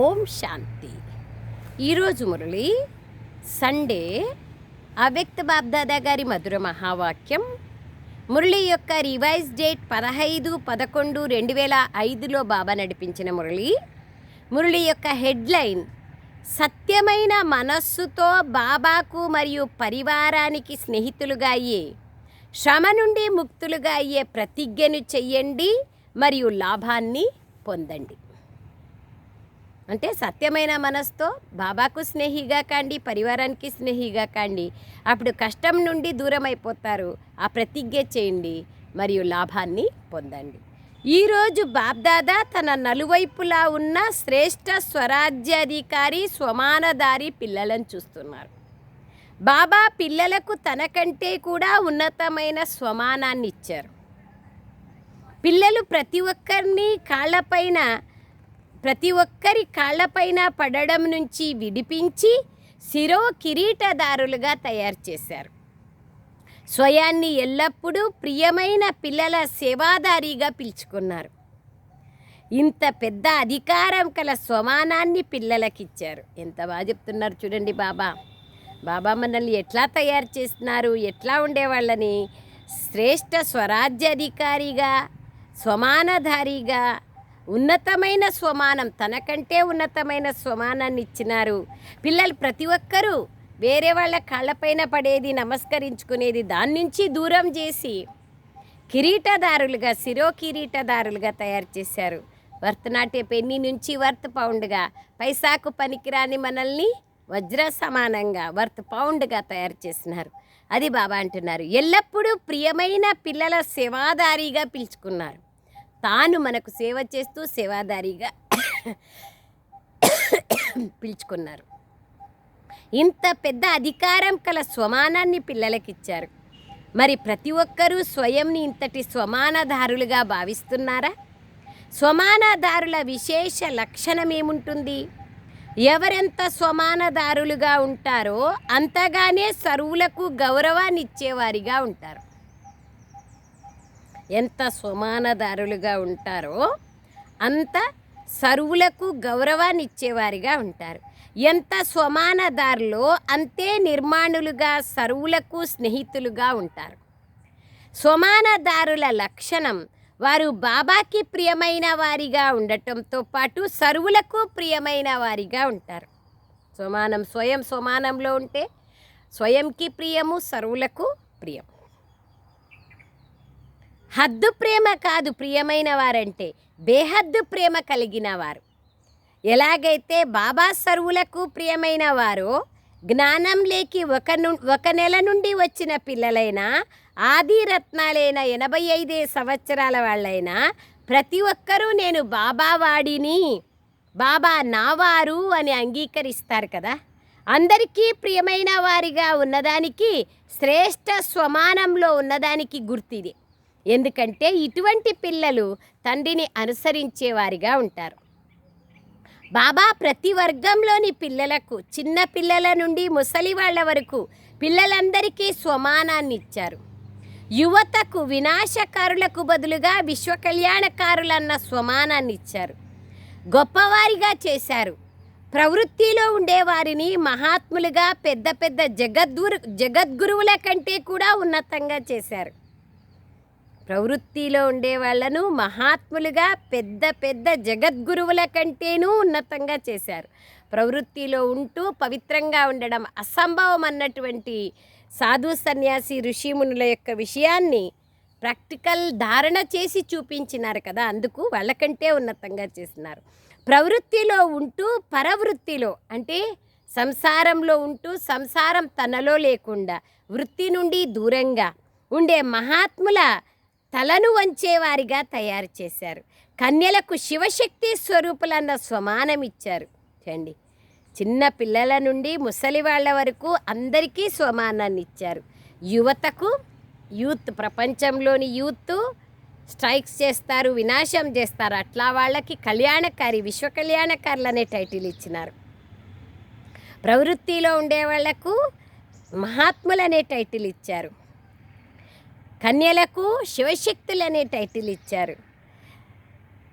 ఓం శాంతి. ఈరోజు మురళి సండే అవ్యక్త బాబ్దాదా గారి మధుర మహావాక్యం. మురళి యొక్క రివైజ్ డేట్ పదహైదు పదకొండు రెండు వేల ఐదులో బాబా నడిపించిన మురళి. మురళి యొక్క హెడ్లైన్ సత్యమైన మనస్సుతో బాబాకు మరియు పరివారానికి స్నేహితులుగా అయ్యే శ్రమ నుండి ముక్తులుగా అయ్యే ప్రతిజ్ఞను చెయ్యండి మరియు లాభాన్ని పొందండి. అంటే సత్యమైన మనసుతో బాబాకు స్నేహిగా కాండి పరివారానికి స్నేహిగా కాండి. అప్పుడు కష్టం నుండి దూరం అయిపోతారు ఆ ప్రతిజ్ఞ చేయండి మరియు లాభాన్ని పొందండి. ఈరోజు బాబ్దాదా తన నలువైపులా ఉన్న శ్రేష్ఠ స్వరాజ్యాధికారి స్వమానదారి పిల్లలను చూస్తున్నారు. బాబా పిల్లలకు తనకంటే కూడా ఉన్నతమైన స్వమానాన్ని ఇచ్చారు పిల్లలు ప్రతి ఒక్కరిని కాళ్ళపైన ప్రతి ఒక్కరి కాళ్ళపైన పడడం నుంచి విడిపించి శిరో కిరీటదారులుగా తయారు చేశారు. స్వయాన్ని ఎల్లప్పుడూ ప్రియమైన పిల్లల సేవాదారిగా పిలుచుకున్నారు. ఇంత పెద్ద అధికారం కల స్వమానాన్ని పిల్లలకిచ్చారు. ఎంత బాగా చెప్తున్నారు చూడండి బాబా. బాబా మనల్ని ఎట్లా తయారు చేస్తున్నారు ఎట్లా ఉండేవాళ్ళని శ్రేష్ఠ స్వరాజ్యాధికారిగా స్వమానధారిగా ఉన్నతమైన స్వమానం తనకంటే ఉన్నతమైన స్వమానాన్ని ఇచ్చినారు పిల్లలు ప్రతి ఒక్కరూ వేరే వాళ్ళ కాళ్ళపైన పడేది నమస్కరించుకునేది దాని నుంచి దూరం చేసి కిరీటదారులుగా శిరో కిరీటదారులుగా తయారు చేశారు. వర్తనాట్య పెన్ని నుంచి వర్త్ పౌండ్గా పైసాకు పనికిరాని మనల్ని వజ్ర సమానంగా వర్త్ పౌండ్గా తయారు చేసినారు. అది బాబా అంటున్నారు. ఎల్లప్పుడూ ప్రియమైన పిల్లల సేవాదారిగా పిలుచుకున్నారు. తాను మనకు సేవ చేస్తూ సేవాదారిగా పిలుచుకున్నారు. ఇంత పెద్ద అధికారం కల స్వమానాన్ని పిల్లలకిచ్చారు. మరి ప్రతి ఒక్కరూ స్వయంని ఇంతటి స్వమానదారులుగా భావిస్తున్నారా? స్వమానదారుల విశేష లక్షణం ఏముంటుంది ఎవరెంత స్వమానదారులుగా ఉంటారో అంతగానే సరువులకు గౌరవాన్నిచ్చేవారిగా ఉంటారు. ఎంత సమానదారులుగా ఉంటారో అంత సరువులకు గౌరవాన్ని ఇచ్చేవారిగా ఉంటారు. ఎంత స్వమానదారులో అంతే నిర్మాణులుగా సరువులకు స్నేహితులుగా ఉంటారు. సమానదారుల లక్షణం వారు బాబాకి ప్రియమైన వారిగా ఉండటంతో పాటు సరువులకు ప్రియమైన వారిగా ఉంటారు. సమానం స్వయం సమానంలో ఉంటే స్వయంకి ప్రియము సరువులకు ప్రియం హద్దు ప్రేమ కాదు ప్రియమైన వారంటే బేహద్దు ప్రేమ కలిగిన వారు. ఎలాగైతే బాబా సరువులకు ప్రియమైన వారో జ్ఞానం లేకి ఒక ను ఒక నెల నుండి వచ్చిన పిల్లలైన ఆది రత్నాలైన ఎనభై ఐదే సంవత్సరాల వాళ్ళైనా ప్రతి ఒక్కరూ నేను బాబా వాడిని బాబా నావారు అని అంగీకరిస్తారు కదా. అందరికీ ప్రియమైన వారిగా ఉన్నదానికి శ్రేష్ఠ స్వమానంలో ఉన్నదానికి గుర్తిది. ఎందుకంటే ఇటువంటి పిల్లలు తండ్రిని అనుసరించేవారిగా ఉంటారు. బాబా ప్రతి వర్గంలోని పిల్లలకు చిన్న పిల్లల నుండి ముసలి వాళ్ళ వరకు పిల్లలందరికీ స్వమానాన్ని ఇచ్చారు. యువతకు వినాశకారులకు బదులుగా విశ్వకళ్యాణకారులన్న స్వమానాన్ని ఇచ్చారు. గొప్పవారిగా చేశారు. ప్రవృత్తిలో ఉండేవారిని మహాత్ములుగా పెద్ద పెద్ద జగద్గురు జగద్గురువుల కంటే కూడా ఉన్నతంగా చేశారు. ప్రవృత్తిలో ఉండే వాళ్ళను మహాత్ములుగా పెద్ద పెద్ద జగద్గురువుల కంటేనూ ఉన్నతంగా చేశారు. ప్రవృత్తిలో ఉంటూ పవిత్రంగా ఉండడం అసంభవం అన్నటువంటి సాధు సన్యాసి ఋషిమునుల యొక్క విషయాన్ని ప్రాక్టికల్ ధారణ చేసి చూపించినారు కదా అందుకు వాళ్ళకంటే ఉన్నతంగా చేసినారు. ప్రవృత్తిలో ఉంటూ పరవృత్తిలో అంటే సంసారంలో ఉంటూ సంసారం తనలో లేకుండా వృత్తి నుండి దూరంగా ఉండే మహాత్ముల తలను వంచేవారిగా తయారు చేశారు. కన్యలకు శివశక్తి స్వరూపులన్న స్వమానం ఇచ్చారు చూడండి చిన్న పిల్లల నుండి ముసలి వాళ్ళ వరకు అందరికీ స్వమానాన్ని ఇచ్చారు యువతకు యూత్ ప్రపంచంలోని యూత్ స్ట్రైక్స్ చేస్తారు వినాశం చేస్తారు. అట్లా వాళ్ళకి కళ్యాణకారి విశ్వ కళ్యాణకారులు అనే టైటిల్ ఇచ్చినారు. ప్రవృత్తిలో ఉండే వాళ్ళకు మహాత్ములు అనే టైటిల్ ఇచ్చారు. కన్యలకు శివశక్తులు అనే టైటిల్ ఇచ్చారు.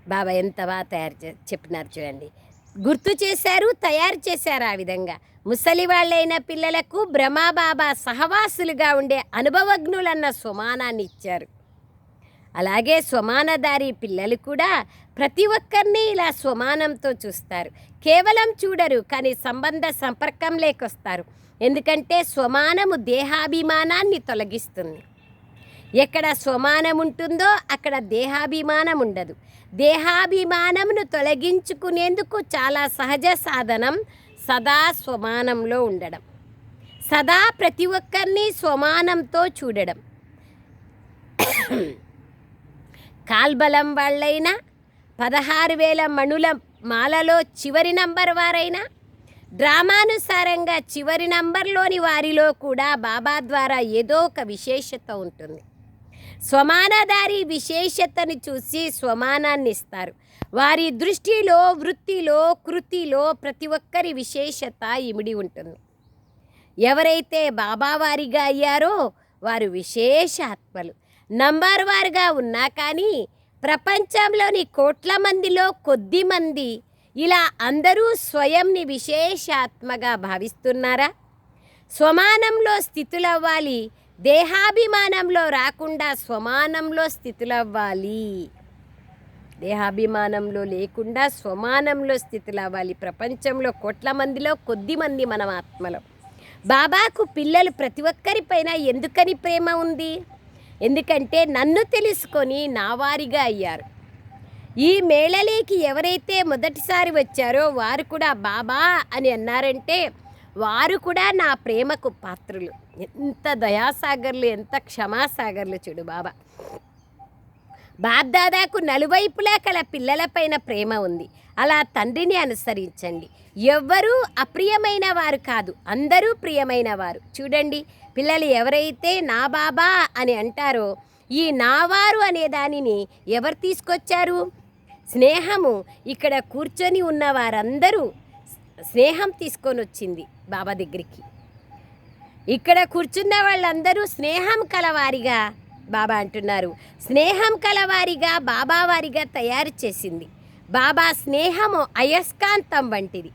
బాబా ఎంత బాగా తయారు చే చెప్పినారు చూడండి. గుర్తు చేశారు తయారు చేశారు ఆ విధంగా. ముసలి వాళ్ళైన పిల్లలకు బ్రహ్మాబాబా సహవాసులుగా ఉండే అనుభవజ్ఞులన్న సుమానాన్ని ఇచ్చారు. అలాగే స్వమానదారి పిల్లలు కూడా ప్రతి ఒక్కరిని ఇలా స్వమానంతో చూస్తారు. కేవలం చూడరు కానీ సంబంధ సంపర్కం లేకొస్తారు. ఎందుకంటే స్వమానము దేహాభిమానాన్ని తొలగిస్తుంది. ఎక్కడ స్వమానం ఉంటుందో అక్కడ దేహాభిమానం ఉండదు దేహాభిమానమును తొలగించుకునేందుకు చాలా సహజ సాధనం సదా స్వమానంలో ఉండడం. సదా ప్రతి ఒక్కరిని స్వమానంతో చూడడం. కాల్బలం వాళ్ళైనా పదహారు వేల మణుల మాలలో చివరి నంబర్ వారైనా డ్రామానుసారంగా చివరి నంబర్లోని వారిలో కూడా బాబా ద్వారా ఏదో ఒక విశేషత ఉంటుంది. స్వమానదారి విశేషతను చూసి స్వమానాన్ని ఇస్తారు వారి దృష్టిలో వృత్తిలో కృతిలో ప్రతి ఒక్కరి విశేషత ఇమిడి ఉంటుంది. ఎవరైతే బాబావారిగా అయ్యారో వారు విశేష ఆత్మలు. నంబర్ వారుగా ఉన్నా కానీ ప్రపంచంలోని కోట్ల మందిలో కొద్ది మంది ఇలా అందరూ స్వయంని విశేషాత్మగా భావిస్తున్నారా? స్వమానంలో స్థితులవ్వాలి దేహాభిమానంలో రాకుండా స్వమానంలో స్థితులవ్వాలి. దేహాభిమానంలో లేకుండా స్వమానంలో స్థితులవ్వాలి. ప్రపంచంలో కోట్ల మందిలో కొద్ది మంది మనం ఆత్మలో. బాబాకు పిల్లలు ప్రతి ఒక్కరిపైన ఎందుకని ప్రేమ ఉంది? ఎందుకంటే నన్ను తెలుసుకొని నావారిగా అయ్యారు. ఈ మేళలేకి ఎవరైతే మొదటిసారి వచ్చారో వారు కూడా బాబా అని అన్నారంటే వారు కూడా నా ప్రేమకు పాత్రులు. ఎంత దయాసాగర్లు ఎంత క్షమాసాగర్లు చూడు బాబా. బాబ్దాదాకు నలువైపులా కల పిల్లలపైన ప్రేమ ఉంది. అలా తండ్రిని అనుసరించండి. ఎవ్వరూ అప్రియమైన వారు కాదు అందరూ ప్రియమైన వారు. చూడండి పిల్లలు ఎవరైతే నా బాబా అని అంటారో ఈ నావారు అనే దానిని ఎవరు తీసుకొచ్చారు? స్నేహము ఇక్కడ కూర్చొని ఉన్న వారందరూ స్నేహం తీసుకొని వచ్చింది బాబా దగ్గరికి. ఇక్కడ కూర్చున్న వాళ్ళందరూ స్నేహం కలవారిగా బాబా అంటున్నారు. స్నేహం కలవారిగా బాబావారిగా తయారు చేసింది. బాబా స్నేహము అయస్కాంతం వంటిది.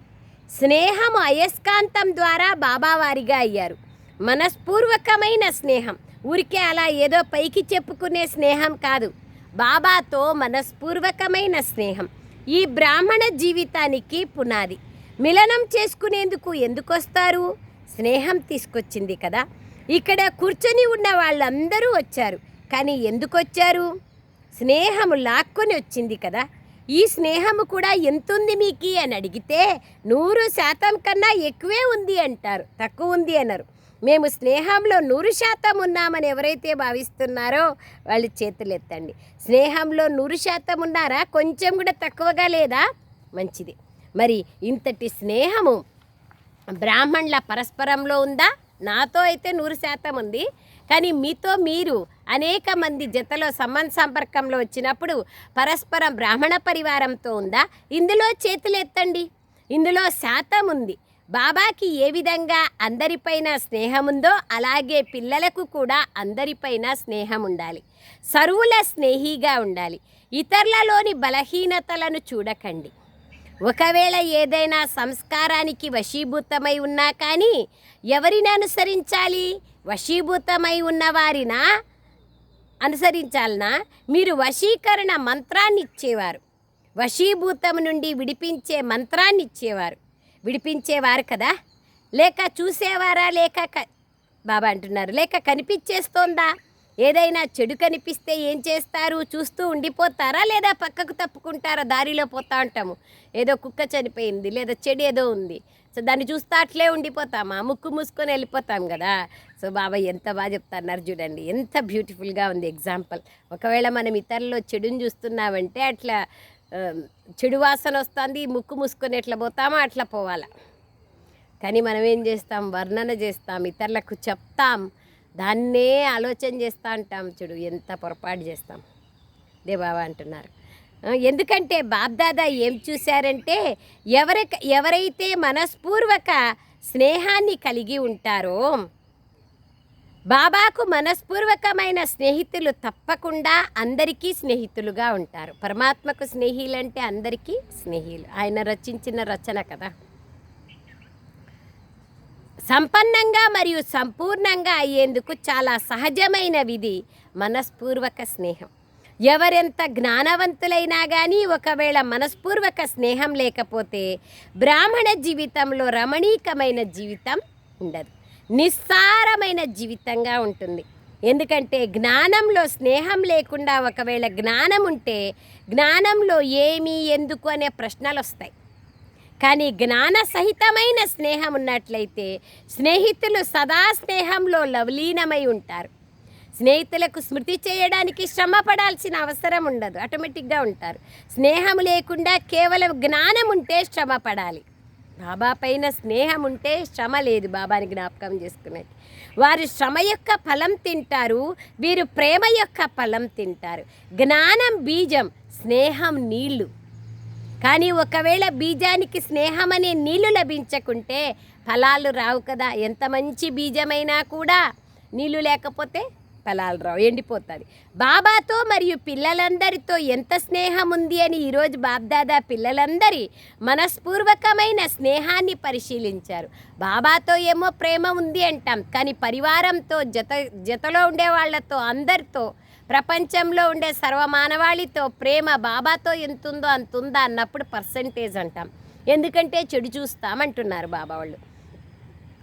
స్నేహము అయస్కాంతం ద్వారా బాబావారిగా అయ్యారు. మనస్పూర్వకమైన స్నేహం. ఊరికే అలా ఏదో పైకి చెప్పుకునే స్నేహం కాదు. బాబాతో మనస్పూర్వకమైన స్నేహం. ఈ బ్రాహ్మణ జీవితానికి పునాది. మిలనం చేసుకునేందుకు ఎందుకొస్తారు? స్నేహం తీసుకొచ్చింది కదా. ఇక్కడ కూర్చొని ఉన్న వాళ్ళందరూ వచ్చారు. కానీ ఎందుకు వచ్చారు? స్నేహము లాక్కొని వచ్చింది కదా. ఈ స్నేహము కూడా ఎంతుంది మీకు అని అడిగితే నూరు శాతం కన్నా ఎక్కువే ఉంది అంటారు. తక్కువ ఉంది అన్నారు మేము స్నేహంలో నూరు శాతం ఉన్నామని ఎవరైతే భావిస్తున్నారో వాళ్ళు చేతులు ఎత్తండి స్నేహంలో నూరు శాతం ఉన్నారా? కొంచెం కూడా తక్కువగా లేదా? మంచిది. మరి ఇంతటి స్నేహము బ్రాహ్మణుల పరస్పరంలో ఉందా? నాతో అయితే నూరు శాతం ఉంది. కానీ మీతో మీరు అనేక మంది జతలో సంబంధ సంపర్కంలో వచ్చినప్పుడు పరస్పరం బ్రాహ్మణ పరివారంతో ఉందా? ఇందులో చేతులు ఎత్తండి. ఇందులో శాతం ఉంది. బాబాకి ఏ విధంగా అందరిపైన స్నేహం ఉందో అలాగే పిల్లలకు కూడా అందరిపైన స్నేహం ఉండాలి. సరువుల స్నేహిగా ఉండాలి. ఇతరులలోని బలహీనతలను చూడకండి. ఒకవేళ ఏదైనా సంస్కారానికి వశీభూతమై ఉన్నా కానీ ఎవరిని అనుసరించాలి? వశీభూతమై ఉన్నవారినా అనుసరించాలనా? మీరు వశీకరణ మంత్రాన్ని ఇచ్చేవారు వశీభూతం నుండి విడిపించే మంత్రాన్ని ఇచ్చేవారు విడిపించేవారు కదా? లేక చూసేవారా? లేక క- బాబా అంటున్నారు. లేక కనిపించేస్తోందా? ఏదైనా చెడు కనిపిస్తే ఏం చేస్తారు? చూస్తూ ఉండిపోతారా? లేదా పక్కకు తప్పుకుంటారా? దారిలో పోతా ఉంటాము ఏదో కుక్క చనిపోయింది లేదా చెడు ఏదో ఉంది. సో దాన్ని చూస్తా అట్లే ఉండిపోతామా? ముక్కు మూసుకొని వెళ్ళిపోతాం కదా. సో బాబా ఎంత బాగా చెప్తున్నారు చూడండి. ఎంత బ్యూటిఫుల్గా ఉంది ఎగ్జాంపుల్. ఒకవేళ మనం ఇతరుల్లో చెడుని చూస్తున్నామంటే అట్లా చెడు వాసన వస్తుంది ముక్కు మూసుకొని ఎట్లా పోతామో అట్లా పోవాలా. కానీ మనం ఏం చేస్తాం? వర్ణన చేస్తాం ఇతరులకు చెప్తాం. దాన్నే ఆలోచన చేస్తా అంటాం చూడు ఎంత పొరపాటు చేస్తాం. దే బాబా అంటున్నారు. ఎందుకంటే బాబ్దాదా ఏం చూశారంటే ఎవరి ఎవరైతే మనస్పూర్వక స్నేహాన్ని కలిగి ఉంటారో బాబాకు మనస్పూర్వకమైన స్నేహితులు తప్పకుండా అందరికీ స్నేహితులుగా ఉంటారు. పరమాత్మకు స్నేహిలంటే అందరికీ స్నేహితులు ఆయన రచించిన రచన కదా. సంపన్నంగా మరియు సంపూర్ణంగా అయ్యేందుకు చాలా సహజమైన విధి మనస్పూర్వక స్నేహం. ఎవరెంత జ్ఞానవంతులైనా కానీ ఒకవేళ మనస్పూర్వక స్నేహం లేకపోతే బ్రాహ్మణ జీవితంలో రమణీకమైన జీవితం ఉండదు. నిస్సారమైన జీవితంగా ఉంటుంది. ఎందుకంటే జ్ఞానంలో స్నేహం లేకుండా ఒకవేళ జ్ఞానం ఉంటే జ్ఞానంలో ఏమి ఎందుకు అనే ప్రశ్నలు వస్తాయి కానీ జ్ఞాన సహితమైన స్నేహం ఉన్నట్లయితే స్నేహితులు సదా స్నేహంలో లవలీనమై ఉంటారు. స్నేహితులకు స్మృతి చేయడానికి శ్రమ పడాల్సిన అవసరం ఉండదు. ఆటోమేటిక్గా ఉంటారు. స్నేహం లేకుండా కేవలం జ్ఞానం ఉంటే శ్రమ పడాలి బాబా పైన స్నేహం ఉంటే శ్రమ లేదు బాబాని జ్ఞాపకం చేసుకునేది. వారు శ్రమ యొక్క ఫలం తింటారు వీరు ప్రేమ యొక్క ఫలం తింటారు. జ్ఞానం బీజం స్నేహం నీళ్ళు కానీ ఒకవేళ బీజానికి స్నేహం అనే నీళ్ళు లభించకుంటే ఫలాలు రావు కదా. ఎంత మంచి బీజమైనా కూడా నీళ్ళు లేకపోతే ఫలాలు రావు ఎండిపోతుంది. బాబాతో మరియు పిల్లలందరితో ఎంత స్నేహం ఉంది అని ఈరోజు బాబ్దాదా పిల్లలందరి మనస్పూర్వకమైన స్నేహాన్ని పరిశీలించారు. బాబాతో ఏమో ప్రేమ ఉంది అంటాం కానీ పరివారంతో జత జతలో ఉండే వాళ్ళతో అందరితో ప్రపంచంలో ఉండే సర్వమానవాళితో ప్రేమ బాబాతో ఎంతుందో అంతుందా అన్నప్పుడు పర్సంటేజ్ అంటాం. ఎందుకంటే చెడు చూస్తామంటున్నారు బాబా వాళ్ళు.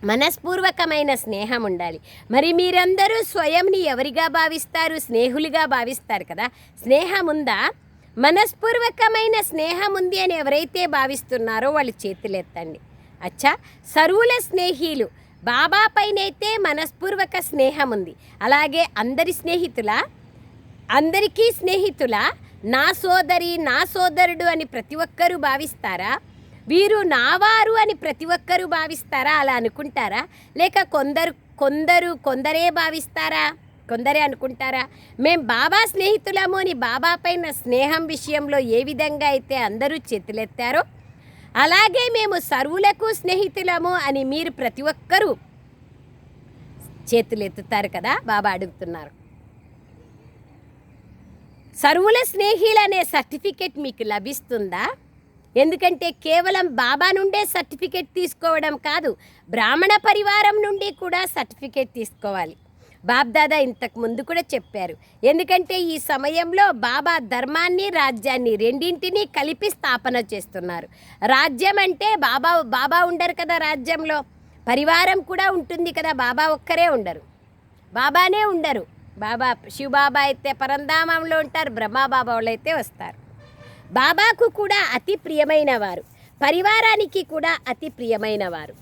మనస్పూర్వకమైన స్నేహం ఉండాలి. మరి మీరందరూ స్వయంని ఎవరిగా భావిస్తారు? స్నేహులుగా భావిస్తారు కదా. స్నేహం ఉందా? మనస్పూర్వకమైన స్నేహం ఉంది అని ఎవరైతే భావిస్తున్నారో వాళ్ళు చేతులెత్తండి. అచ్చా! సరువుల స్నేహీలు. బాబా పైనైతే మనస్పూర్వక స్నేహం ఉంది. అలాగే అందరి స్నేహితుల? అందరికీ స్నేహితుల నా సోదరి నా సోదరుడు అని ప్రతి ఒక్కరూ భావిస్తారా? వీరు నావారు అని ప్రతి ఒక్కరూ భావిస్తారా? అలా అనుకుంటారా? లేక కొందరు కొందరు కొందరే భావిస్తారా? కొందరే అనుకుంటారా? మేం బాబా స్నేహితులము అని బాబా పైన స్నేహం విషయంలో ఏ విధంగా అయితే అందరూ చేతులెత్తారో అలాగే మేము సర్వులకు స్నేహితులము అని మీరు ప్రతి ఒక్కరూ చేతులెత్తుతారు కదా? బాబా అడుగుతున్నారు. సర్వుల స్నేహిలు అనే సర్టిఫికెట్ మీకు లభిస్తుందా? ఎందుకంటే కేవలం బాబా నుండే సర్టిఫికెట్ తీసుకోవడం కాదు బ్రాహ్మణ పరివారం నుండి కూడా సర్టిఫికెట్ తీసుకోవాలి. బాబ్దాదా ఇంతకు ముందు కూడా చెప్పారు ఎందుకంటే ఈ సమయంలో బాబా ధర్మాన్ని రాజ్యాన్ని రెండింటినీ కలిపి స్థాపన చేస్తున్నారు. రాజ్యం అంటే బాబా బాబా ఉండరు కదా రాజ్యంలో. పరివారం కూడా ఉంటుంది కదా బాబా ఒక్కరే ఉండరు. బాబానే ఉండరు. బాబా శివబాబా అయితే పరంధామంలో ఉంటారు బ్రహ్మబాబా వాళ్ళు అయితే వస్తారు. బాబాకు కూడా అతి ప్రియమైన వారు పరివారానికి కూడా అతి ప్రియమైన వారు.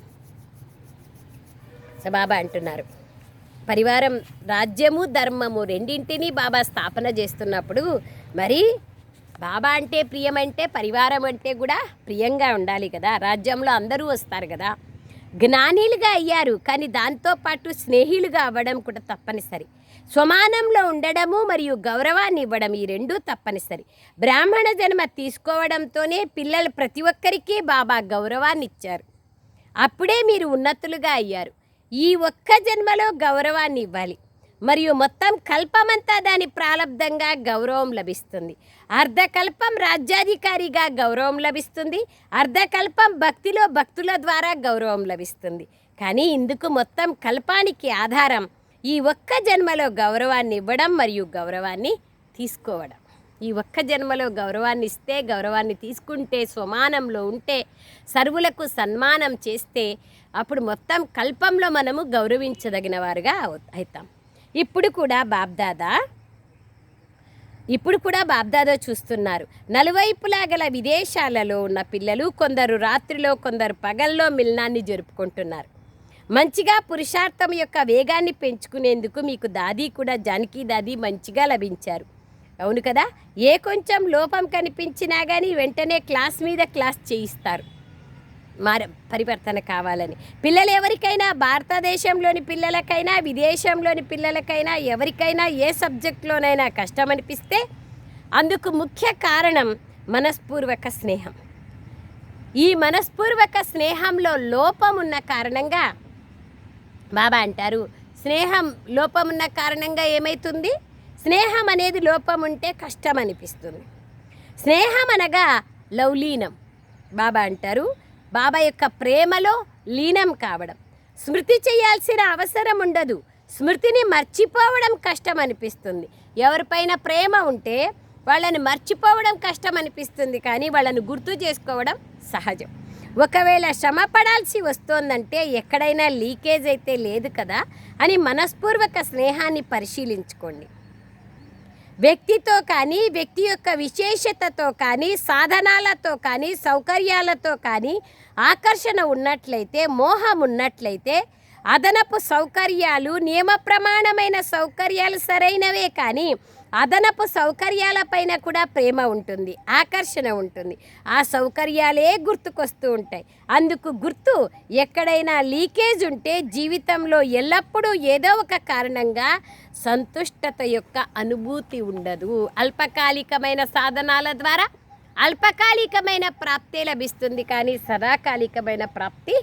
బాబా అంటున్నారు పరివారం రాజ్యము ధర్మము రెండింటినీ బాబా స్థాపన చేస్తున్నప్పుడు మరి బాబా అంటే ప్రియమంటే పరివారం అంటే కూడా ప్రియంగా ఉండాలి కదా రాజ్యంలో అందరూ వస్తారు కదా. జ్ఞానీలుగా అయ్యారు కానీ దాంతోపాటు స్నేహిలుగా అవ్వడం కూడా తప్పనిసరి. స్వమానంలో ఉండడము మరియు గౌరవాన్ని ఇవ్వడం ఈ రెండూ తప్పనిసరి. బ్రాహ్మణ జన్మ తీసుకోవడంతోనే పిల్లలు ప్రతి ఒక్కరికి బాబా గౌరవాన్ని ఇచ్చారు అప్పుడే మీరు ఉన్నతులుగా అయ్యారు. ఈ ఒక్క జన్మలో గౌరవాన్ని ఇవ్వాలి. మరియు మొత్తం కల్పమంతా దాని ప్రారంధంగా గౌరవం లభిస్తుంది. అర్ధకల్పం రాజ్యాధికారిగా గౌరవం లభిస్తుంది. అర్ధకల్పం భక్తిలో భక్తుల ద్వారా గౌరవం లభిస్తుంది. కానీ ఇందుకు మొత్తం కల్పానికి ఆధారం ఈ ఒక్క జన్మలో గౌరవాన్ని ఇవ్వడం మరియు గౌరవాన్ని తీసుకోవడం. ఈ ఒక్క జన్మలో గౌరవాన్ని ఇస్తే గౌరవాన్ని తీసుకుంటే స్వమానంలో ఉంటే సర్వులకు సన్మానం చేస్తే అప్పుడు మొత్తం కల్పంలో మనము గౌరవించదగిన వారుగా అవుతాం ఇప్పుడు కూడా బాబ్దాదా ఇప్పుడు కూడా బాబ్దాదా చూస్తున్నారు. నలువైపులా గల విదేశాలలో ఉన్న పిల్లలు కొందరు రాత్రిలో కొందరు పగల్లో మిలనాన్ని జరుపుకుంటున్నారు. మంచిగా పురుషార్థం యొక్క వేగాన్ని పెంచుకునేందుకు మీకు దాది కూడా జానకి దాది మంచిగా లభించారు. అవును కదా? ఏ కొంచెం లోపం కనిపించినా కానీ వెంటనే క్లాస్ మీద క్లాస్ చేయిస్తారు. మార పరివర్తన కావాలని. పిల్లలు ఎవరికైనా భారతదేశంలోని పిల్లలకైనా విదేశంలోని పిల్లలకైనా ఎవరికైనా ఏ సబ్జెక్టులోనైనా కష్టం అనిపిస్తే అందుకు ముఖ్య కారణం మనస్పూర్వక స్నేహం. ఈ మనస్పూర్వక స్నేహంలో లోపం ఉన్న కారణంగా బాబా అంటారు స్నేహం లోపం ఉన్న కారణంగా ఏమవుతుంది స్నేహం అనేది లోపం ఉంటే కష్టం అనిపిస్తుంది. స్నేహం అనగా లవ్లీనం బాబా అంటారు బాబా యొక్క ప్రేమలో లీనం కావడం. స్మృతి చేయాల్సిన అవసరం ఉండదు. స్మృతిని మర్చిపోవడం కష్టం అనిపిస్తుంది. ఎవరిపైన ప్రేమ ఉంటే వాళ్ళని మర్చిపోవడం కష్టం అనిపిస్తుంది. కానీ వాళ్ళని గుర్తు చేసుకోవడం సహజం. ఒకవేళ శ్రమ పడాల్సి వస్తోందంటే ఎక్కడైనా లీకేజ్ అయితే లేదు కదా అని మనస్పూర్వక స్నేహాన్ని పరిశీలించుకోండి. వ్యక్తితో కానీ వ్యక్తి యొక్క విశేషతతో కానీ సాధనాలతో కానీ సౌకర్యాలతో కానీ ఆకర్షణ ఉన్నట్లయితే మోహం ఉన్నట్లయితే అదనపు సౌకర్యాలు నియమ ప్రమాణమైన సౌకర్యాలు సరైనవే కానీ అదనపు సౌకర్యాలపైన కూడా ప్రేమ ఉంటుంది ఆకర్షణ ఉంటుంది. ఆ సౌకర్యాలే గుర్తుకొస్తూ ఉంటాయి. అందుకు గుర్తు ఎక్కడైనా లీకేజ్ ఉంటే జీవితంలో ఎల్లప్పుడూ ఏదో ఒక కారణంగా సంతుష్టత యొక్క అనుభూతి ఉండదు. అల్పకాలికమైన సాధనాల ద్వారా అల్పకాలికమైన ప్రాప్తే లభిస్తుంది. కానీ సదాకాలికమైన ప్రాప్తి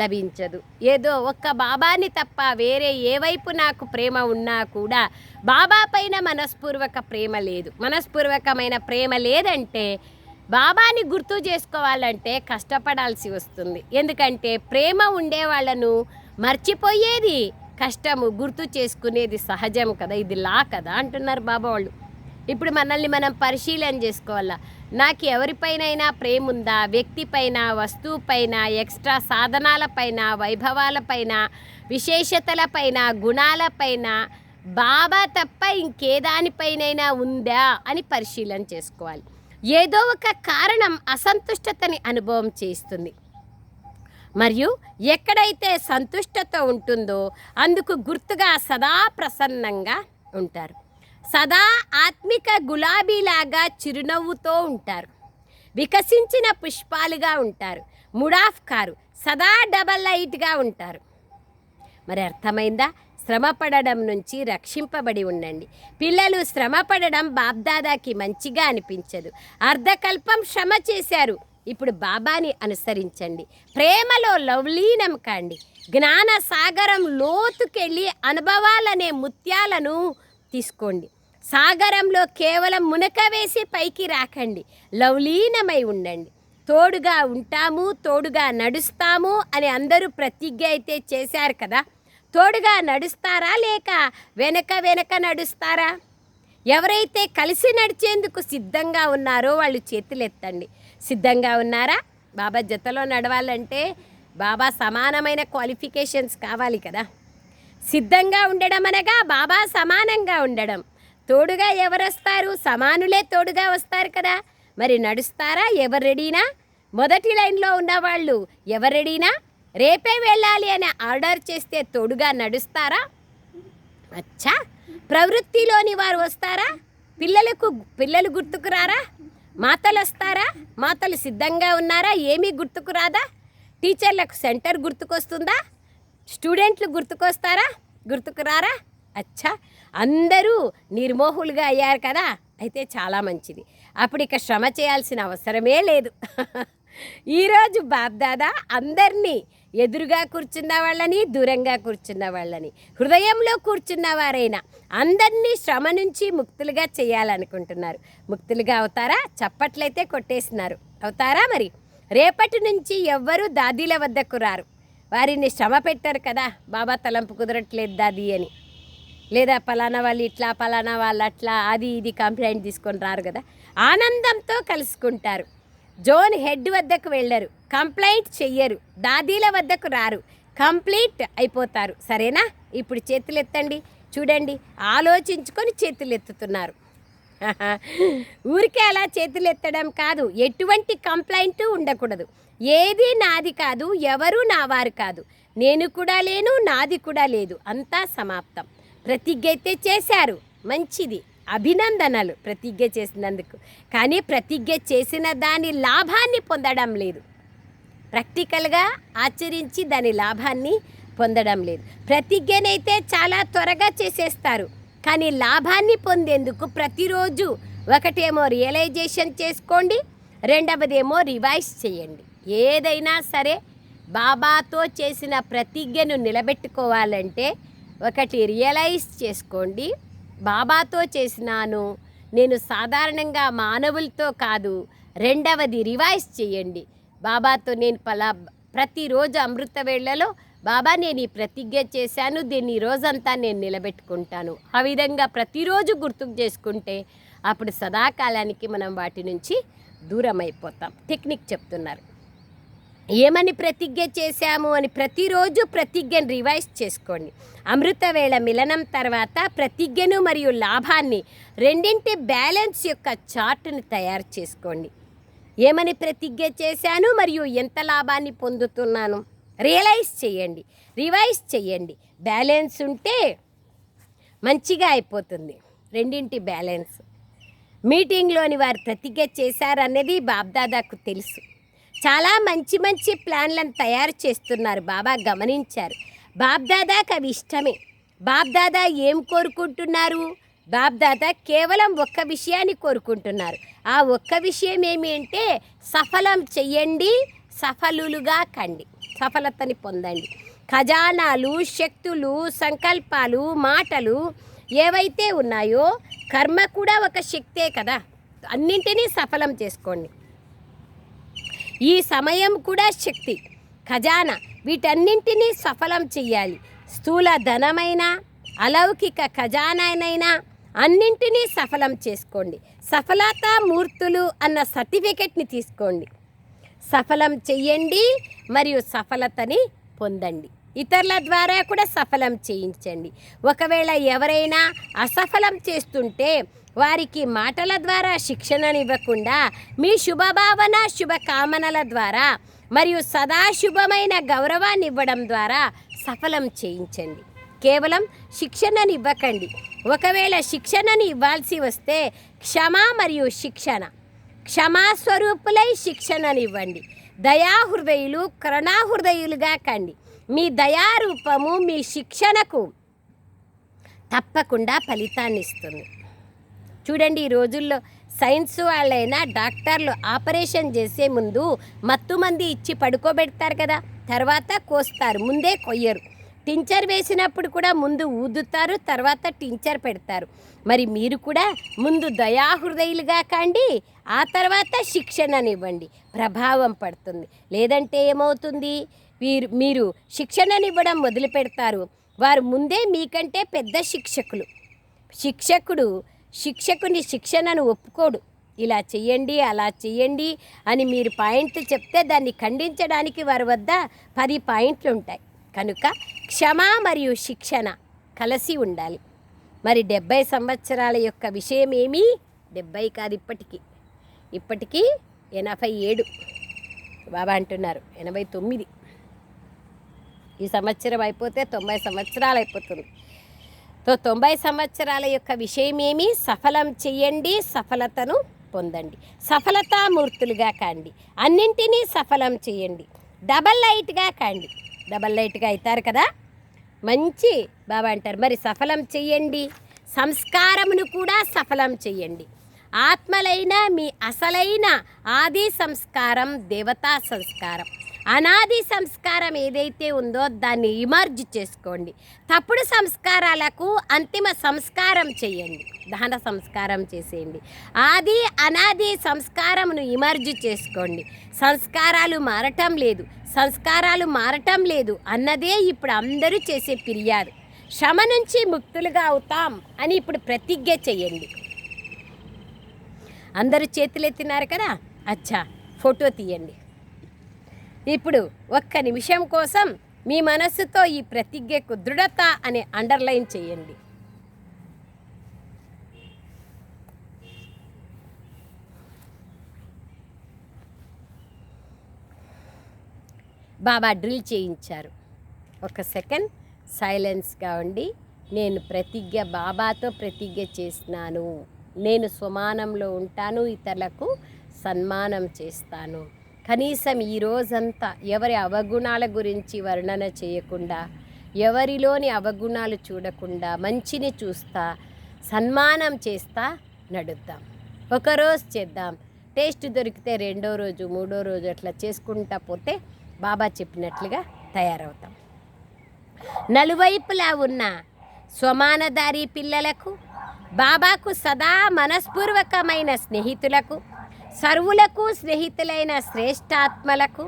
లభించదు. ఏదో ఒక్క బాబాని తప్ప వేరే ఏ వైపు నాకు ప్రేమ ఉన్నా కూడా బాబా పైన మనస్పూర్వక ప్రేమ లేదు. మనస్పూర్వకమైన ప్రేమ లేదంటే బాబాని గుర్తు చేసుకోవాలంటే కష్టపడాల్సి వస్తుంది. ఎందుకంటే ప్రేమ ఉండే వాళ్ళను మర్చిపోయేది కష్టము గుర్తు చేసుకునేది సహజం కదా ఇది లా కదా అంటున్నారు బాబా వాళ్ళు. ఇప్పుడు మనల్ని మనం పరిశీలన చేసుకోవాలా? నాకు ఎవరిపైనైనా ప్రేమ ఉందా వ్యక్తిపైన వస్తువుపైన ఎక్స్ట్రా సాధనాలపైన వైభవాలపైన విశేషతలపైన గుణాలపైన బాబా తప్ప ఇంకే దానిపైనైనా ఉందా అని పరిశీలన చేసుకోవాలి. ఏదో ఒక కారణం అసంతుష్టతని అనుభవం చేస్తుంది. మరియు ఎక్కడైతే సంతుష్టత ఉంటుందో అందుకు గుర్తుగా సదా ప్రసన్నంగా ఉంటారు. సదా ఆత్మిక గులాబీలాగా చిరునవ్వుతో ఉంటారు. వికసించిన పుష్పాలుగా ఉంటారు. ముడాఫ్ కారు సదా డబల్ లైట్గా ఉంటారు. మరి అర్థమైందా? శ్రమపడడం నుంచి రక్షింపబడి ఉండండి. పిల్లలు శ్రమపడడం బాబ్దాదాకి మంచిగా అనిపించదు. అర్ధకల్పం శ్రమ చేశారు. ఇప్పుడు బాబాని అనుసరించండి. ప్రేమలో లవ్లీనం కాండి. జ్ఞాన సాగరం లోతుకెళ్ళి అనుభవాలనే ముత్యాలను తీసుకోండి. సాగరంలో కేవలం మునక వేసి పైకి రాకండి. లవ్లీనమై ఉండండి. తోడుగా ఉంటాము తోడుగా నడుస్తాము అని అందరూ ప్రతిజ్ఞ అయితే చేశారు కదా. తోడుగా నడుస్తారా లేక వెనక వెనక నడుస్తారా? ఎవరైతే కలిసి నడిచేందుకు సిద్ధంగా ఉన్నారో వాళ్ళు చేతులు ఎత్తండి సిద్ధంగా ఉన్నారా? బాబా జతలో నడవాలంటే బాబా సమానమైన క్వాలిఫికేషన్స్ కావాలి కదా. సిద్ధంగా ఉండడం అనగా బాబా సమానంగా ఉండడం. తోడుగా ఎవరు వస్తారు సమానులే తోడుగా వస్తారు కదా. మరి నడుస్తారా? ఎవరు రెడీనా? మొదటి లైన్లో ఉన్నవాళ్ళు ఎవరు రెడీనా? రేపే వెళ్ళాలి అని ఆర్డర్ చేస్తే తోడుగా నడుస్తారా? అచ్చా! ప్రవృత్తిలోని వారు వస్తారా? పిల్లలకు పిల్లలు గుర్తుకురారా మాతలు వస్తారా? మాతలు సిద్ధంగా ఉన్నారా? ఏమీ గుర్తుకురాదా టీచర్లకు సెంటర్ గుర్తుకొస్తుందా? స్టూడెంట్లు గుర్తుకొస్తారా? గుర్తుకురారా? అచ్చా! అందరూ నిర్మోహులుగా అయ్యారు కదా! అయితే చాలా మంచిది. అప్పుడు ఇక శ్రమ చేయాల్సిన అవసరమే లేదు. ఈరోజు బాబ్దాదా అందరినీ ఎదురుగా కూర్చున్న వాళ్ళని దూరంగా కూర్చున్న వాళ్ళని హృదయంలో కూర్చున్న వారైనా అందరినీ శ్రమ నుంచి ముక్తులుగా చేయాలనుకుంటున్నారు. ముక్తులుగా అవుతారా? చప్పట్లయితే కొట్టేసినారు. అవుతారా మరి? రేపటి నుంచి ఎవ్వరూ దాదీల వద్దకు రారు. వారిని శ్రమ పెట్టారు కదా. బాబా తలంపు కుదరట్లేదు దాది అని. లేదా పలానా వాళ్ళు ఇట్లా పలానా వాళ్ళు అట్లా అది ఇది కంప్లైంట్ తీసుకొని రారు కదా. ఆనందంతో కలుసుకుంటారు. జోన్ హెడ్ వద్దకు వెళ్ళరు. కంప్లైంట్ చెయ్యరు. దాదీల వద్దకు రారు. కంప్లీట్ అయిపోతారు. సరేనా? ఇప్పుడు చేతులు ఎత్తండి. చూడండి. ఆలోచించుకొని చేతులు ఎత్తుతున్నారు. ఊరికే అలా చేతులు ఎత్తడం కాదు. ఎటువంటి కంప్లైంట్ ఉండకూడదు. ఏది నాది కాదు ఎవరు నా వారు కాదు. నేను కూడా లేను నాది కూడా లేదు. అంతా సమాప్తం. ప్రతిజ్ఞ అయితే చేశారు. మంచిది. అభినందనలు ప్రతిజ్ఞ చేసినందుకు. కానీ ప్రతిజ్ఞ చేసిన దాని లాభాన్ని పొందడం లేదు. ప్రాక్టికల్గా ఆచరించి దాని లాభాన్ని పొందడం లేదు. ప్రతిజ్ఞనైతే చాలా త్వరగా చేసేస్తారు. కానీ లాభాన్ని పొందేందుకు ప్రతిరోజు ఒకటేమో రియలైజేషన్ చేసుకోండి రెండవదేమో రివైజ్ చేయండి. ఏదైనా సరే బాబాతో చేసిన ప్రతిజ్ఞను నిలబెట్టుకోవాలంటే ఒకటి రియలైజ్ చేసుకోండి. బాబాతో చేసినాను నేను సాధారణంగా మానవులతో కాదు రెండవది రివైజ్ చేయండి. బాబాతో నేను పలా ప్రతిరోజు అమృత వేళ్ళలో బాబా నేను ఈ ప్రతిజ్ఞ చేశాను దీన్ని రోజంతా నేను నిలబెట్టుకుంటాను. ఆ విధంగా ప్రతిరోజు గుర్తుకు చేసుకుంటే అప్పుడు సదాకాలానికి మనం వాటి నుంచి దూరం అయిపోతాం టెక్నిక్ చెప్తున్నారు. ఏమని ప్రతిజ్ఞ చేశాము అని ప్రతిరోజు ప్రతిజ్ఞను రివైజ్ చేసుకోండి. అమృతవేళ మిలనం తర్వాత ప్రతిజ్ఞను మరియు లాభాన్ని రెండింటి బ్యాలెన్స్ యొక్క చార్టుని తయారు చేసుకోండి. ఏమని ప్రతిజ్ఞ చేశాను మరియు ఎంత లాభాన్ని పొందుతున్నాను? రియలైజ్ చేయండి. రివైజ్ చేయండి. బ్యాలెన్స్ ఉంటే మంచిగా అయిపోతుంది. రెండింటి బ్యాలెన్స్. మీటింగ్లోని వారు ప్రతిజ్ఞ చేశారన్నది బాబ్దాదాకు తెలుసు. చాలా మంచి మంచి ప్లాన్లను తయారు చేస్తున్నారు. బాబా గమనించారు. బాబ్దాదాకి అవి ఇష్టమే. బాబ్దాదా ఏం కోరుకుంటున్నారు? బాబ్దాదా కేవలం ఒక్క విషయాన్ని కోరుకుంటున్నారు. ఆ ఒక్క విషయం ఏమి అంటే సఫలం చెయ్యండి సఫలులుగా కండి. సఫలతని పొందండి. ఖజానాలు శక్తులు సంకల్పాలు మాటలు ఏవైతే ఉన్నాయో కర్మ కూడా ఒక శక్తే కదా. అన్నింటినీ సఫలం చేసుకోండి. ఈ సమయం కూడా శక్తి. ఖజానా వీటన్నింటినీ సఫలం చెయ్యాలి. స్థూల ధనమైన అలౌకిక ఖజానానైనా అన్నింటినీ సఫలం చేసుకోండి. సఫలతా మూర్తులు అన్న సర్టిఫికెట్ని తీసుకోండి. సఫలం చెయ్యండి మరియు సఫలతని పొందండి. ఇతరుల ద్వారా కూడా సఫలం చేయించండి. ఒకవేళ ఎవరైనా అసఫలం చేస్తుంటే వారికి మాటల ద్వారా శిక్షణనివ్వకుండా మీ శుభభావన శుభకామనల ద్వారా మరియు సదాశుభమైన గౌరవాన్ని ఇవ్వడం ద్వారా సఫలం చేయించండి. కేవలం శిక్షణని ఇవ్వకండి ఒకవేళ శిక్షణని ఇవ్వాల్సి వస్తే క్షమ మరియు శిక్షణ. క్షమాస్వరూపులై శిక్షణనివ్వండి. దయాహృదయులు కరుణాహృదయులుగా కండి. మీ దయారూపము మీ శిక్షణకు తప్పకుండా ఫలితాన్ని ఇస్తుంది చూడండి ఈ రోజుల్లో సైన్స్ వాళ్ళైనా డాక్టర్లు ఆపరేషన్ చేసే ముందు మత్తు మంది ఇచ్చి పడుకోబెడతారు కదా తర్వాత కోస్తారు ముందే కొయ్యరు. టించర్ వేసినప్పుడు కూడా ముందు ఊదుతారు తర్వాత టించర్ పెడతారు. మరి మీరు కూడా ముందు దయాహృదయులుగా కాండి ఆ తర్వాత శిక్షణనివ్వండి ప్రభావం పడుతుంది. లేదంటే ఏమవుతుంది? వీరు మీరు శిక్షణనివ్వడం మొదలు పెడతారు వారు ముందే మీకంటే పెద్ద శిక్షకులు. శిక్షకుడు శిక్షకుని శిక్షణను ఒప్పుకోడు. ఇలా చెయ్యండి అలా చెయ్యండి అని మీరు పాయింట్లు చెప్తే దాన్ని ఖండించడానికి వారి వద్ద పది పాయింట్లు ఉంటాయి. కనుక క్షమ మరియు శిక్షణ కలిసి ఉండాలి. మరి డెబ్బై సంవత్సరాల యొక్క విషయం ఏమి? డెబ్బై కాదు ఇప్పటికీ. ఇప్పటికీ ఎనభై ఏడు. బాబా అంటున్నారు ఎనభై తొమ్మిది. ఈ సంవత్సరం అయిపోతే తొంభై సంవత్సరాలు అయిపోతుంది. తో తొంభై సంవత్సరాల యొక్క విషయం ఏమి సఫలం చెయ్యండి సఫలతను పొందండి. సఫలతామూర్తులుగా కాండి. అన్నింటినీ సఫలం చేయండి డబల్ లైట్గా కాండి. డబల్ లైట్గా అవుతారు కదా? మంచి బాబా అంటారు. మరి సఫలం చెయ్యండి. సంస్కారమును కూడా సఫలం చెయ్యండి. ఆత్మలైన మీ అసలైన ఆది సంస్కారం దేవతా సంస్కారం. అనాది సంస్కారం ఏదైతే ఉందో దాన్ని ఇమర్జ్ చేసుకోండి. తప్పుడు సంస్కారాలకు అంతిమ సంస్కారం చేయండి. దహన సంస్కారం చేసేయండి. ఆది అనాది సంస్కారమును ఇమర్జ్ చేసుకోండి. సంస్కారాలు మారటం లేదు. సంస్కారాలు మారటం లేదు అన్నదే ఇప్పుడు అందరూ చేసే ఫిర్యాదు. శ్రమ నుంచి ముక్తులుగా అవుతాం అని ఇప్పుడు ప్రతిజ్ఞ చేయండి. అందరూ చేతులెత్తినారు కదా? అచ్చా ఫోటో తీయండి. ఇప్పుడు ఒక్క నిమిషం కోసం మీ మనస్సుతో ఈ ప్రతిజ్ఞకు దృఢత అనే అండర్లైన్ చేయండి. బాబా డ్రిల్ చేయించారు. ఒక సెకండ్ సైలెన్స్గా ఉండి నేను ప్రతిజ్ఞ బాబాతో ప్రతిజ్ఞ చేసినాను నేను స్వమానంలో ఉంటాను ఇతరులకు సన్మానం చేస్తాను. కనీసం ఈ రోజంతా ఎవరి అవగుణాల గురించి వర్ణన చేయకుండా ఎవరిలోని అవగుణాలు చూడకుండా మంచిని చూస్తా సన్మానం చేస్తా నడుద్దాం. ఒకరోజు చేద్దాం. టేస్ట్ దొరికితే రెండో రోజు మూడో రోజు అట్లా చేసుకుంటా పోతే బాబా చెప్పినట్లుగా తయారవుతాం. నలువైపులా ఉన్న స్వమానదారి పిల్లలకు బాబాకు సదా మనస్పూర్వకమైన స్నేహితులకు సర్వులకు స్నేహితులైన శ్రేష్టాత్మలకు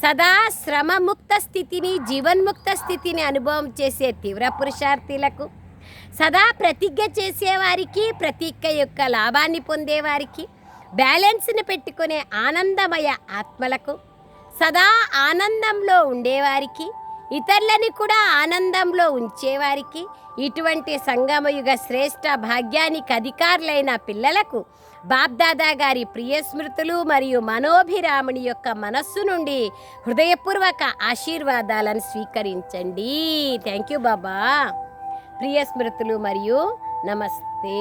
సదా శ్రమముక్త స్థితిని జీవన్ముక్త స్థితిని అనుభవం చేసే తీవ్ర పురుషార్థులకు సదా ప్రతిజ్ఞ చేసేవారికి ప్రతిజ్ఞ యొక్క లాభాన్ని పొందేవారికి బ్యాలెన్స్ని పెట్టుకునే ఆనందమయ ఆత్మలకు సదా ఆనందంలో ఉండేవారికి ఇతరులని కూడా ఆనందంలో ఉంచేవారికి ఇటువంటి సంగమయుగ శ్రేష్ట భాగ్యానికి అధికారులైన పిల్లలకు బాబ్దాదా గారి ప్రియ స్మృతులు మరియు మనోభిరాముని యొక్క మనస్సు నుండి హృదయపూర్వక ఆశీర్వాదాలను స్వీకరించండి థ్యాంక్ యూ బాబా ప్రియ స్మృతులు మరియు నమస్తే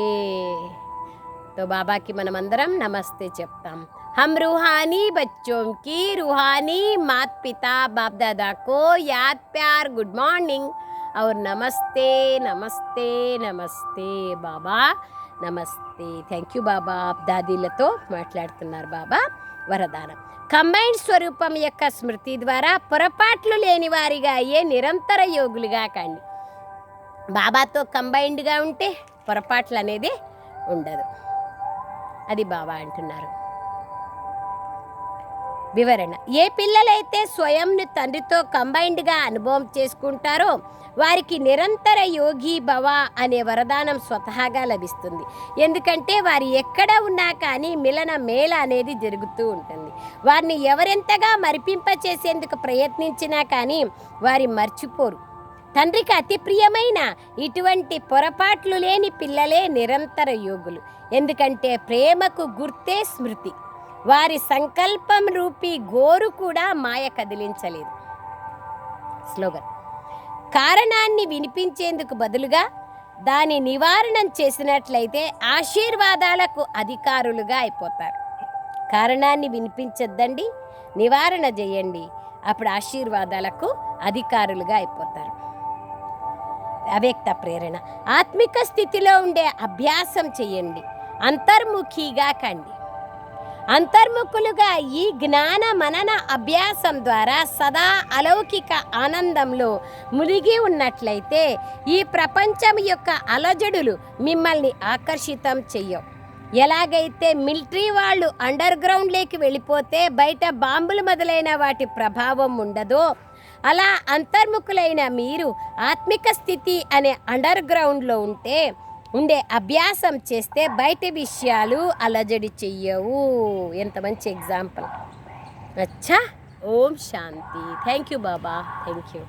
तो बाबा की మనమందరం నమస్తే చెప్తాం हम रूहानी बच्चों की रूहानी मात पिता बाप दादा को याद प्यार गुड मॉर्निंग और नमस्ते नमस्ते నమస్తే బాబా నమస్తే. థ్యాంక్ యూ బాబా. దాదీలతో మాట్లాడుతున్నారు బాబా. వరదానం. కంబైన్ స్వరూపం యొక్క స్మృతి ద్వారా పొరపాట్లు లేని వారిగా అయ్యే నిరంతర యోగులుగా కండి. బాబాతో కంబైన్డ్గా ఉంటే పొరపాట్లు అనేది ఉండదు. అది బాబా అంటున్నారు. వివరణ. ఏ పిల్లలైతే స్వయంను తండ్రితో కంబైన్డ్గా అనుభవం చేసుకుంటారో వారికి నిరంతర యోగి భవ అనే వరదానం స్వతహాగా లభిస్తుంది. ఎందుకంటే వారు ఎక్కడ ఉన్నా కానీ మిలన మేళ అనేది జరుగుతూ ఉంటుంది. వారిని ఎవరెంతగా మరిపింప చేసేందుకు ప్రయత్నించినా కానీ వారి మర్చిపోరు. తండ్రికి అతి ప్రియమైన ఇటువంటి పొరపాట్లు లేని పిల్లలే నిరంతర యోగులు. ఎందుకంటే ప్రేమకు గుర్తే స్మృతి. వారి సంకల్పం రూపీ గోరు కూడా మాయ కదిలించలేదు. స్లోగన్. కారణాన్ని వినిపించేందుకు బదులుగా దాని నివారణం చేసినట్లయితే ఆశీర్వాదాలకు అధికారులుగా అయిపోతారు. కారణాన్ని వినిపించద్దండి నివారణ చేయండి అప్పుడు ఆశీర్వాదాలకు అధికారులుగా అయిపోతారు. అవ్యక్త ప్రేరణ. ఆత్మిక స్థితిలో ఉండే అభ్యాసం చేయండి అంతర్ముఖిగా కండి. అంతర్ముఖులుగా ఈ జ్ఞాన మనన అభ్యాసం ద్వారా సదా అలౌకిక ఆనందంలో మునిగి ఉన్నట్లయితే ఈ ప్రపంచం యొక్క అలజడులు మిమ్మల్ని ఆకర్షితం చెయ్యవు. ఎలాగైతే మిలిటరీ వాళ్ళు అండర్ గ్రౌండ్లోకి వెళ్ళిపోతే బయట బాంబులు మొదలైన వాటి ప్రభావం ఉండదో అలా అంతర్ముఖులైన మీరు ఆత్మిక స్థితి అనే అండర్ గ్రౌండ్లో ఉంటే ఉండే అభ్యాసం చేస్తే బయట విషయాలు అలజడి చెయ్యవు. ఎంత మంచి ఎగ్జాంపుల్. అచ్చా. ఓం శాంతి. Thank you Baba. Thank you